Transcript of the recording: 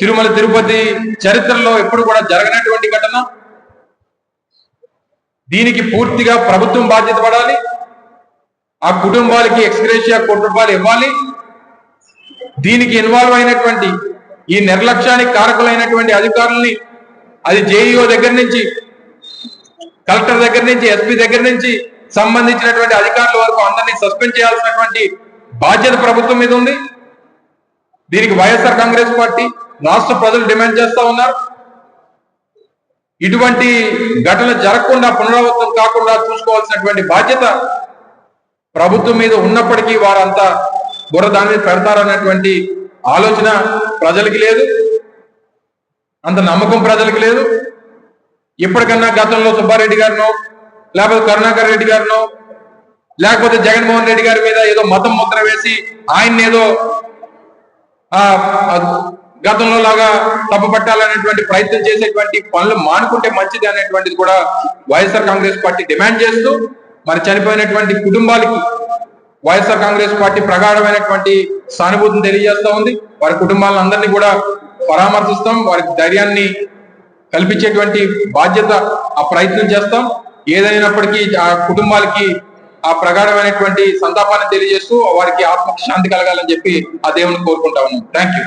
తిరుమల తిరుపతి చరిత్రలో ఎప్పుడు కూడా జరగనటువంటి ఘటన? దీనికి పూర్తిగా ప్రభుత్వం బాధ్యత పడాలి. ఆ కుటుంబాలకి ఎక్స్గ్రేషియా కోటి రూపాయలు ఇవ్వాలి. దీనికి ఇన్వాల్వ్ అయినటువంటి ఈ నిర్లక్ష్యానికి కారకులైనటువంటి అధికారుల్ని అది జేఈఓ దగ్గర నుంచి కలెక్టర్ దగ్గర నుంచి ఎస్పీ దగ్గర నుంచి సంబంధించినటువంటి అధికారుల వరకు అందరినీ సస్పెండ్ చేయాల్సినటువంటి బాధ్యత ప్రభుత్వం మీద ఉంది. దీనికి వైఎస్ఆర్ కాంగ్రెస్ పార్టీ రాష్ట్ర ప్రజలు డిమాండ్ చేస్తా ఉన్నారు. ఇటువంటి ఘటన జరగకుండా పునరావృతం కాకుండా చూసుకోవాల్సినటువంటి బాధ్యత ప్రభుత్వం మీద ఉన్నప్పటికీ వారంతా బుర్ర దాని మీద పెడతారన్నటువంటి ఆలోచన ప్రజలకి లేదు. అంత నమ్మకం ప్రజలకి లేదు. ఇప్పటికన్నా గతంలో సుబ్బారెడ్డి గారినో లేకపోతే కరుణాకర్ రెడ్డి గారినో లేకపోతే జగన్మోహన్ రెడ్డి గారి మీద ఏదో మతం ముద్ర వేసి ఆయన్ని ఏదో గతంలో లాగా తప్పపట్టాలనేటువంటి ప్రయత్నం చేసేటువంటి పనులు మానుకుంటే మంచిది అనేటువంటిది కూడా వైఎస్ఆర్ కాంగ్రెస్ పార్టీ డిమాండ్ చేస్తూ మరి చనిపోయినటువంటి కుటుంబాలకి వైఎస్ఆర్ కాంగ్రెస్ పార్టీ ప్రగాఢమైనటువంటి సానుభూతిని తెలియజేస్తా ఉంది. వారి కుటుంబాలను అందరినీ కూడా పరామర్శిస్తాం వారికి ధైర్యాన్ని కల్పించేటువంటి బాధ్యత ఆ ప్రయత్నం చేస్తాం. ఏదైనప్పటికీ ఆ కుటుంబాలకి ఆ ప్రగాఢమైనటువంటి సంతాపాన్ని తెలియజేస్తూ వారికి ఆత్మకి శాంతి కలగాలని చెప్పి ఆ దేవుని కోరుకుంటా ఉన్నాం. Thank you